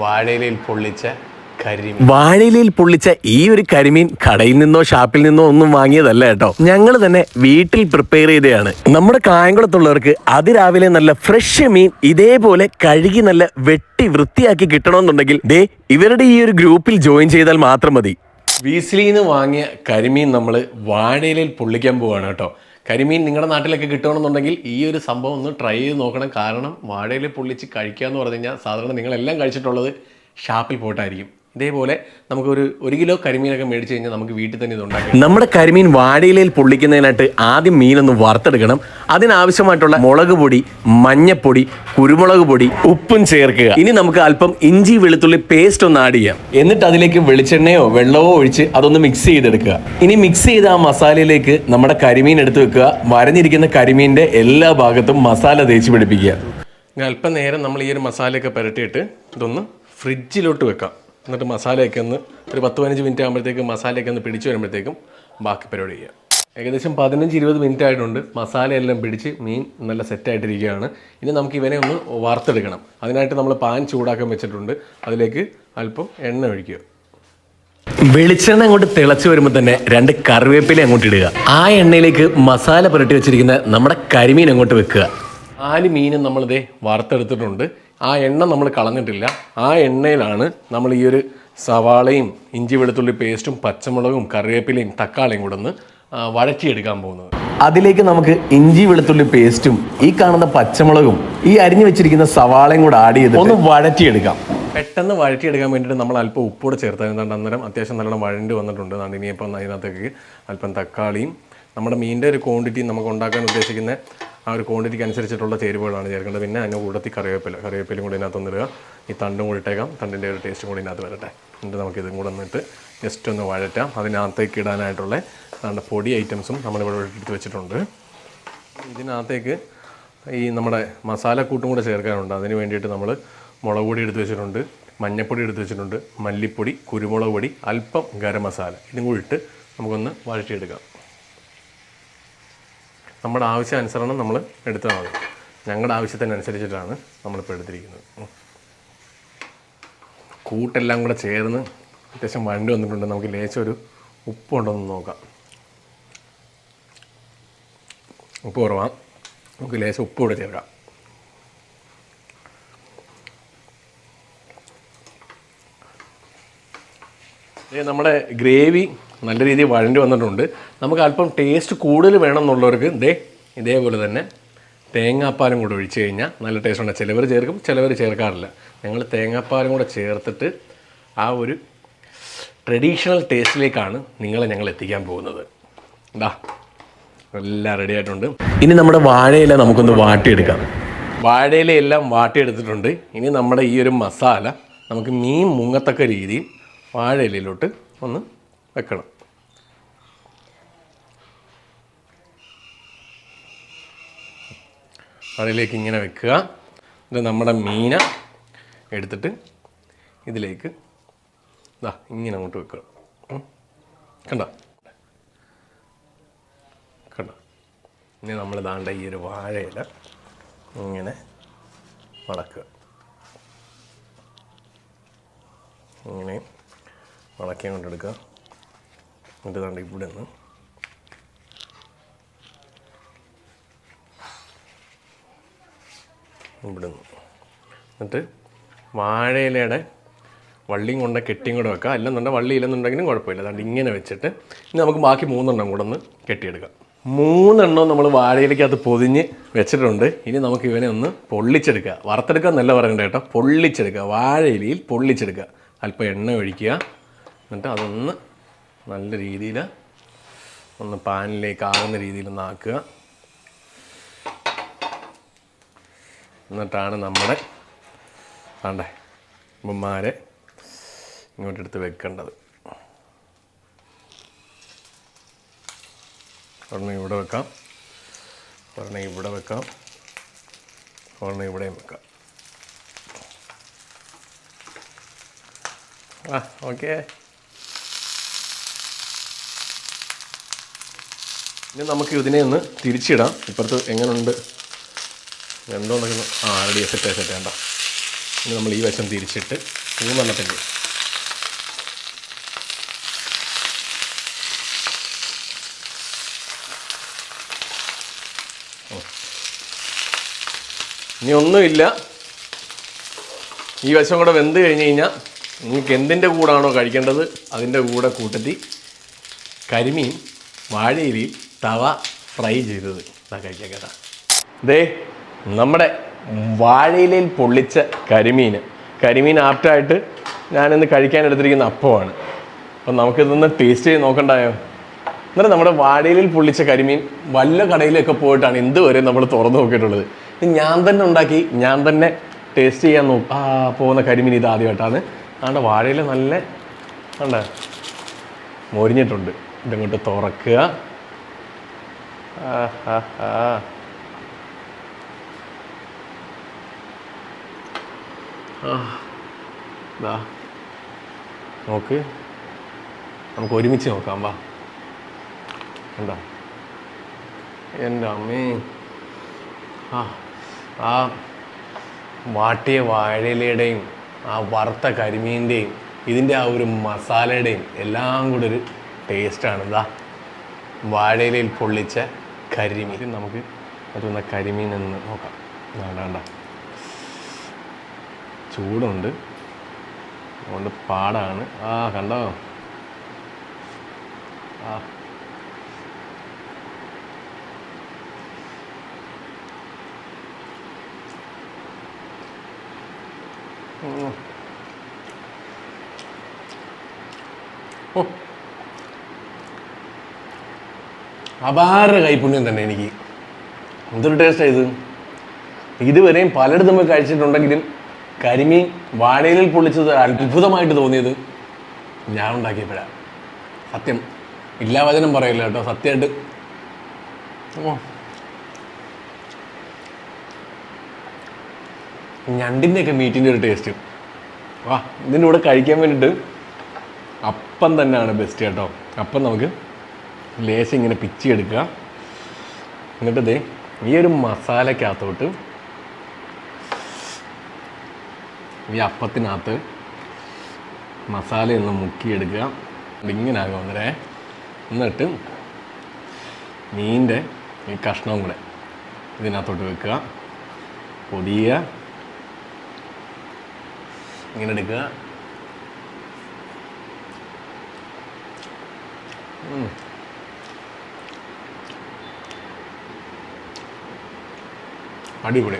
വാഴയിലയിൽ പൊള്ളിച്ച കരിമീൻ. വാഴയിലയിൽ പൊള്ളിച്ച ഈ ഒരു കരിമീൻ കടയിൽ നിന്നോ ഷാപ്പിൽ നിന്നോ ഒന്നും വാങ്ങിയതല്ല കേട്ടോ. ഞങ്ങൾ തന്നെ വീട്ടിൽ പ്രിപ്പയർ ചെയ്തതാണ് നമ്മുടെ കായംകുളത്തുള്ളവർക്ക് അതിരാവിലെ നല്ല ഫ്രഷ് മീൻ ഇതേപോലെ കഴുകി നല്ല വെട്ടി വൃത്തിയാക്കി കിട്ടണമെന്നുണ്ടെങ്കിൽ ദേ ഇവരുടെ ഈ ഒരു ഗ്രൂപ്പിൽ ജോയിൻ ചെയ്താൽ മാത്രം മതി. വീസിലിന്ന് വാങ്ങിയ കരിമീൻ നമ്മൾ വാഴയിലയിൽ പൊള്ളിക്കാൻ പോവാണ് കേട്ടോ. കരിമീൻ നിങ്ങളുടെ നാട്ടിലൊക്കെ കിട്ടുകയാണെന്നുണ്ടെങ്കിൽ ഈ ഒരു സംഭവം ഒന്ന് ട്രൈ ചെയ്ത് നോക്കണം. കാരണം വാഴയിൽ പൊള്ളിച്ച് കഴിക്കുക എന്ന് പറഞ്ഞു കഴിഞ്ഞാൽ സാധാരണ നിങ്ങളെല്ലാം കഴിച്ചിട്ടുള്ളത് ഷാപ്പിൽ പോയിട്ടായിരിക്കും. ഇതേപോലെ നമുക്ക് ഒരു കിലോ കരിമീനൊക്കെ മേടിച്ച് കഴിഞ്ഞാൽ നമുക്ക് വീട്ടിൽ തന്നെ ഇത് ഉണ്ടാക്കി. നമ്മുടെ കരിമീൻ വാടിയിലയിൽ പൊള്ളിക്കുന്നതിനായിട്ട് ആദ്യം മീനൊന്ന് വറുത്തെടുക്കണം. അതിനാവശ്യമായിട്ടുള്ള മുളക് പൊടി മഞ്ഞപ്പൊടി കുരുമുളക് പൊടി ഉപ്പും ചേർക്കുക. ഇനി നമുക്ക് അല്പം ഇഞ്ചി വെളുത്തുള്ളി പേസ്റ്റ് ഒന്ന് ആഡ് ചെയ്യാം. എന്നിട്ട് അതിലേക്ക് വെളിച്ചെണ്ണയോ വെള്ളമോ ഒഴിച്ച് അതൊന്ന് മിക്സ് ചെയ്തെടുക്കുക. ഇനി മിക്സ് ചെയ്ത ആ മസാലയിലേക്ക് നമ്മുടെ കരിമീൻ എടുത്ത് വെക്കുക. വരഞ്ഞിരിക്കുന്ന കരിമീന്റെ എല്ലാ ഭാഗത്തും മസാല തേച്ച് പിടിപ്പിക്കുക. അല്പനേരം അല്പം നേരം നമ്മൾ ഈ ഒരു മസാലയൊക്കെ പുരട്ടിയിട്ട് ഇതൊന്ന് ഫ്രിഡ്ജിലോട്ട് വെക്കാം. എന്നിട്ട് മസാലയൊക്കെ ഒന്ന് ഒരു പത്ത് പതിനഞ്ച് മിനിറ്റ് ആകുമ്പോഴത്തേക്കും മസാലയൊക്കെ ഒന്ന് പിടിച്ച് വരുമ്പോഴത്തേക്കും ബാക്കി പരിപാടി ചെയ്യാം. ഏകദേശം പതിനഞ്ച് ഇരുപത് മിനിറ്റ് ആയിട്ടുണ്ട്. മസാലയെല്ലാം പിടിച്ച് മീൻ നല്ല സെറ്റായിട്ടിരിക്കുകയാണ് ഇനി നമുക്ക് ഇവനെ ഒന്ന് വാർത്തെടുക്കണം അതിനായിട്ട് നമ്മൾ പാൻ ചൂടാക്കാൻ വെച്ചിട്ടുണ്ട്. അതിലേക്ക് അല്പം എണ്ണ ഒഴിക്കുക. വെളിച്ചെണ്ണ അങ്ങോട്ട് തിളച്ച് വരുമ്പോൾ തന്നെ രണ്ട് കറിവേപ്പില അങ്ങോട്ട് ഇടുക. ആ എണ്ണയിലേക്ക് മസാല പുരട്ടി വെച്ചിരിക്കുന്ന നമ്മുടെ കരിമീൻ അങ്ങോട്ട് വെക്കുക. നാല് മീനും നമ്മളിതേ വറുത്തെടുത്തിട്ടുണ്ട്. ആ എണ്ണ നമ്മൾ കളഞ്ഞിട്ടില്ല. ആ എണ്ണയിലാണ് നമ്മൾ ഈ ഒരു സവാളയും ഇഞ്ചി വെളുത്തുള്ളി പേസ്റ്റും പച്ചമുളകും കറിവേപ്പിലയും തക്കാളിയും കൂടെ ഒന്ന് വഴച്ചിയെടുക്കാൻ വഴറ്റിയെടുക്കാൻ പോകുന്നത്. അതിലേക്ക് നമുക്ക് ഇഞ്ചി വെളുത്തുള്ളി പേസ്റ്റും ഈ കാണുന്ന പച്ചമുളകും ഈ അരിഞ്ഞു വെച്ചിരിക്കുന്ന സവാളയും കൂടെ ആഡ് ചെയ്ത് ഒന്ന് വഴറ്റിയെടുക്കാം. പെട്ടെന്ന് വഴറ്റിയെടുക്കാൻ വേണ്ടിയിട്ട് നമ്മൾ അല്പം ഉപ്പൂടെ ചേർത്ത് അതുകൊണ്ട് അന്നേരം അത്യാവശ്യം നല്ലോണം വഴണ്ട് വന്നിട്ടുണ്ട്. അതുകൊണ്ട് ഇനിയിപ്പം അതിനകത്തേക്ക് അല്പം തക്കാളിയും നമ്മുടെ മീനിന്റെ ഒരു ക്വാണ്ടിറ്റി നമുക്ക് ഉണ്ടാക്കാൻ ഉദ്ദേശിക്കുന്ന ആ ഒരു ക്വാണ്ടിറ്റിക്ക് അനുസരിച്ചിട്ടുള്ള ചേരുവകളാണ് ചേർക്കേണ്ടത്. പിന്നെ അതിന്റെ കൂട്ടത്തിൽ കറിവേപ്പില കറിവേപ്പിലും കൂടി ഇതിനകത്ത് ഒന്നിടുക ഈ തണ്ടും കൂടി ഇട്ടേക്കാം. തണ്ടിന്റെ ഒരു ടേസ്റ്റും കൂടി ഇതിനകത്ത് വരട്ടെ. എന്നിട്ട് നമുക്ക് ഇതും കൂടെ ഒന്നിട്ട് ജസ്റ്റ് ഒന്ന് വഴറ്റാം. അതിനകത്തേക്ക് ഇടാനായിട്ടുള്ള നമ്മുടെ പൊടി ഐറ്റംസും നമ്മളിവിടെ എടുത്ത് വെച്ചിട്ടുണ്ട്. ഇതിനകത്തേക്ക് ഈ നമ്മുടെ മസാലക്കൂട്ടും കൂടെ ചേർക്കാനുണ്ട്. അതിന് വേണ്ടിയിട്ട് നമ്മൾ മുളക് പൊടി എടുത്ത് വെച്ചിട്ടുണ്ട് മഞ്ഞൾപ്പൊടി എടുത്ത് വെച്ചിട്ടുണ്ട് മല്ലിപ്പൊടി കുരുമുളക് പൊടി അല്പം ഗരം മസാല. ഇതും കൂടി ഇട്ട് നമുക്കൊന്ന് വഴറ്റിയെടുക്കാം. നമ്മുടെ ആവശ്യാനുസരണം നമ്മൾ എടുത്താൽ മതി ഞങ്ങളുടെ ആവശ്യത്തിനനുസരിച്ചിട്ടാണ് നമ്മളിപ്പോൾ എടുത്തിരിക്കുന്നത്. കൂട്ടെല്ലാം കൂടെ ചേർന്ന് അത്യാവശ്യം വണ്ടി വന്നിട്ടുണ്ട്. നമുക്ക് ലേശൊരു ഒരു ഉപ്പുണ്ടോ എന്ന് നോക്കാം. ഉപ്പ് കുറവാണ് നമുക്ക് ലേശം ഉപ്പ് കൂടെ ചേരാം നമ്മുടെ ഗ്രേവി നല്ല രീതിയിൽ വഴണ്ടി വന്നിട്ടുണ്ട്. നമുക്ക് അല്പം ടേസ്റ്റ് കൂടുതൽ വേണം എന്നുള്ളവർക്ക് ദേ ഇതേപോലെ തന്നെ തേങ്ങാപ്പാലും കൂടെ ഒഴിച്ച് കഴിഞ്ഞാൽ നല്ല ടേസ്റ്റ് ഉണ്ട്. ചിലവർ ചേർക്കും ചിലവർ ചേർക്കാറില്ല. ഞങ്ങൾ തേങ്ങാപ്പാലും കൂടെ ചേർത്തിട്ട് ആ ഒരു ട്രഡീഷണൽ ടേസ്റ്റിലേക്കാണ് നിങ്ങളെ ഞങ്ങൾ എത്തിക്കാൻ പോകുന്നത്. ഇതാ എല്ലാം റെഡി ആയിട്ടുണ്ട്. ഇനി നമ്മുടെ വാഴയില നമുക്കൊന്ന് വാട്ടിയെടുക്കാം. വാഴയിലയെല്ലാം വാട്ടിയെടുത്തിട്ടുണ്ട്. ഇനി നമ്മുടെ ഈ ഒരു മസാല നമുക്ക് മീൻ മുങ്ങത്തക്ക രീതിയിൽ വാഴയിലയിലോട്ട് ഒന്ന് വെക്കണം. വാഴയിലേക്ക് ഇങ്ങനെ വെക്കുക. ഇത് നമ്മുടെ മീന എടുത്തിട്ട് ഇതിലേക്ക് ഇതാ ഇങ്ങനെ അങ്ങോട്ട് വെക്കുക. കണ്ട? കണ്ട? ഇനി നമ്മൾ ദാണ്ട ഈ ഒരു വാഴയില ഇങ്ങനെ വളക്കുക. ഇങ്ങനെ വളക്കി കൊണ്ടെടുക്കുക എന്നിട്ട് ദാണ്ട ഇവിടെ നിന്ന് ഇവിടെ നിന്ന് എന്നിട്ട് വാഴയിലയുടെ വള്ളിയും കൊണ്ട കെട്ടിയും കൂടെ വെക്കുക. അല്ലെന്നുണ്ടെങ്കിൽ വള്ളി ഇല്ലെന്നുണ്ടെങ്കിലും കുഴപ്പമില്ല. അതുകൊണ്ട് ഇങ്ങനെ വെച്ചിട്ട് ഇനി നമുക്ക് ബാക്കി മൂന്നെണ്ണം കൂടെ ഒന്ന് കെട്ടിയെടുക്കാം. മൂന്നെണ്ണം നമ്മൾ വാഴയിലേക്കകത്ത് പൊതിഞ്ഞ് വെച്ചിട്ടുണ്ട്. ഇനി നമുക്ക് ഇവനെ ഒന്ന് പൊള്ളിച്ചെടുക്കുക. വറുത്തെടുക്കാൻ നല്ല പറയണ്ട കേട്ടോ. പൊള്ളിച്ചെടുക്കുക. വാഴയിലയിൽ പൊള്ളിച്ചെടുക്കുക. അല്പം എണ്ണ ഒഴിക്കുക. എന്നിട്ട് അതൊന്ന് നല്ല രീതിയിൽ ഒന്ന് പാനിലേക്ക് ആകുന്ന രീതിയിൽ ഒന്ന് ആക്കുക. എന്നിട്ടാണ് നമ്മുടെ വേണ്ടേ ഉമ്മമാരെ ഇങ്ങോട്ടെടുത്ത് വെക്കേണ്ടത്. ഒരെണ്ണം ഇവിടെ വെക്കാം ഒരെണ്ണം ഇവിടെ വെക്കാം ഒരെണ്ണം ഇവിടെയും വെക്കാം. ആ ഓക്കെ. ഇനി നമുക്ക് ഇതിനെ ഒന്ന് തിരിച്ചിടാം. ഇപ്പുറത്ത് എങ്ങനെയുണ്ട് എന്തോ ആ റെഡി സെറ്റ് സെറ്റ് വേണ്ട. ഇനി നമ്മൾ ഈ വശം തിരിച്ചിട്ട് മൂന്നെണ്ണത്തിന്റെ ഇനി ഒന്നുമില്ല. ഈ വശം കൂടെ വെന്ത് കഴിഞ്ഞ് കഴിഞ്ഞാൽ നിങ്ങൾക്ക് എന്തിന്റെ കൂടാണോ കഴിക്കേണ്ടത് അതിന്റെ കൂടെ കൂട്ടത്തി കരിമീൻ വാഴയിലയിൽ തവ ഫ്രൈ ചെയ്തത്. ഇതാ കഴിക്കാം കേട്ടാ. ദേ നമ്മുടെ വാഴയിലയിൽ പൊള്ളിച്ച കരിമീൻ. കരിമീൻ ആപ്റ്റായിട്ട് ഞാനിന്ന് കഴിക്കാൻ എടുത്തിരിക്കുന്ന അപ്പമാണ്. അപ്പം നമുക്കിതൊന്ന് ടേസ്റ്റ് ചെയ്ത് നോക്കണ്ടായോ? എന്നിട്ട് നമ്മുടെ വാഴയിലിൽ പൊള്ളിച്ച കരിമീൻ വല്ല കടയിലൊക്കെ പോയിട്ടാണ് ഇതുവരെ നമ്മൾ തുറന്നു നോക്കിയിട്ടുള്ളത്. ഞാൻ തന്നെ ഉണ്ടാക്കി ഞാൻ തന്നെ ടേസ്റ്റ് ചെയ്യാൻ നോ ആ പോകുന്ന കരിമീൻ ഇത് ആദ്യമായിട്ടാണ്. അതുകൊണ്ട് വാഴയിൽ നല്ല ഉണ്ട് മൊരിഞ്ഞിട്ടുണ്ട്. ഇതങ്ങോട്ട് തുറക്കുക. ആ. ദാ. നോക്ക്. നമുക്ക് ഒരുമിച്ച് നോക്കാം വാ. എന്താ എന്റെ അമ്മേ. ആ ആ വാട്ടിയ വാഴയിലയുടെയും ആ വറുത്ത കരിമീന്റെയും ഇതിന്റെ ആ ഒരു മസാലയുടെയും എല്ലാം കൂടെ ഒരു ടേസ്റ്റാണ് ഇതാ വാഴയിലയിൽ പൊള്ളിച്ച കരിമീൻ. നമുക്ക് അതൊന്ന് കരിമീൻ എന്ന് നോക്കാം. വേണ്ട വേണ്ട ചൂടുണ്ട്. അതുകൊണ്ട് പാടാണ്. ആ കണ്ടോ? ആ. അപാര കൈപുണ്യം തന്നെ എനിക്ക്. എന്തൊരു ടേസ്റ്റ് ഇത്. ഇതുവരെയും പലയിടത്തും കഴിച്ചിട്ടുണ്ടെങ്കിലും കരിമീൻ വാഴയിലിൽ പൊള്ളിച്ചത് അത്ഭുതമായിട്ട് തോന്നിയത് ഞാൻ ഉണ്ടാക്കിയപ്പോഴാണ് സത്യം ഇല്ലാ വചനം പറയില്ല കേട്ടോ സത്യമായിട്ട്. ഓ. ഞണ്ടിന്റെയൊക്കെ മീറ്റിന്റെ ഒരു ടേസ്റ്റ് വാ ഇതിന്റെ കൂടെ കഴിക്കാൻ വേണ്ടിയിട്ട് അപ്പം തന്നെയാണ് ബെസ്റ്റ് കേട്ടോ. അപ്പം നമുക്ക് ലേശം ഇങ്ങനെ പിച്ചി എടുക്കുക. എന്നിട്ട് ദേ ഈ ഒരു മസാലക്കകത്തോട്ട് ഈ അപ്പത്തിനകത്ത് മസാലയൊന്ന് മുക്കിയെടുക്കുക. ഇങ്ങനാകും അങ്ങനെ എന്നിട്ട് മീനിന്റെ ഈ കഷ്ണവും കൂടെ ഇതിനകത്തോട്ട് വെക്കുക. പൊതിയുക ഇങ്ങനെ എടുക്കുക. അടിപൊളി.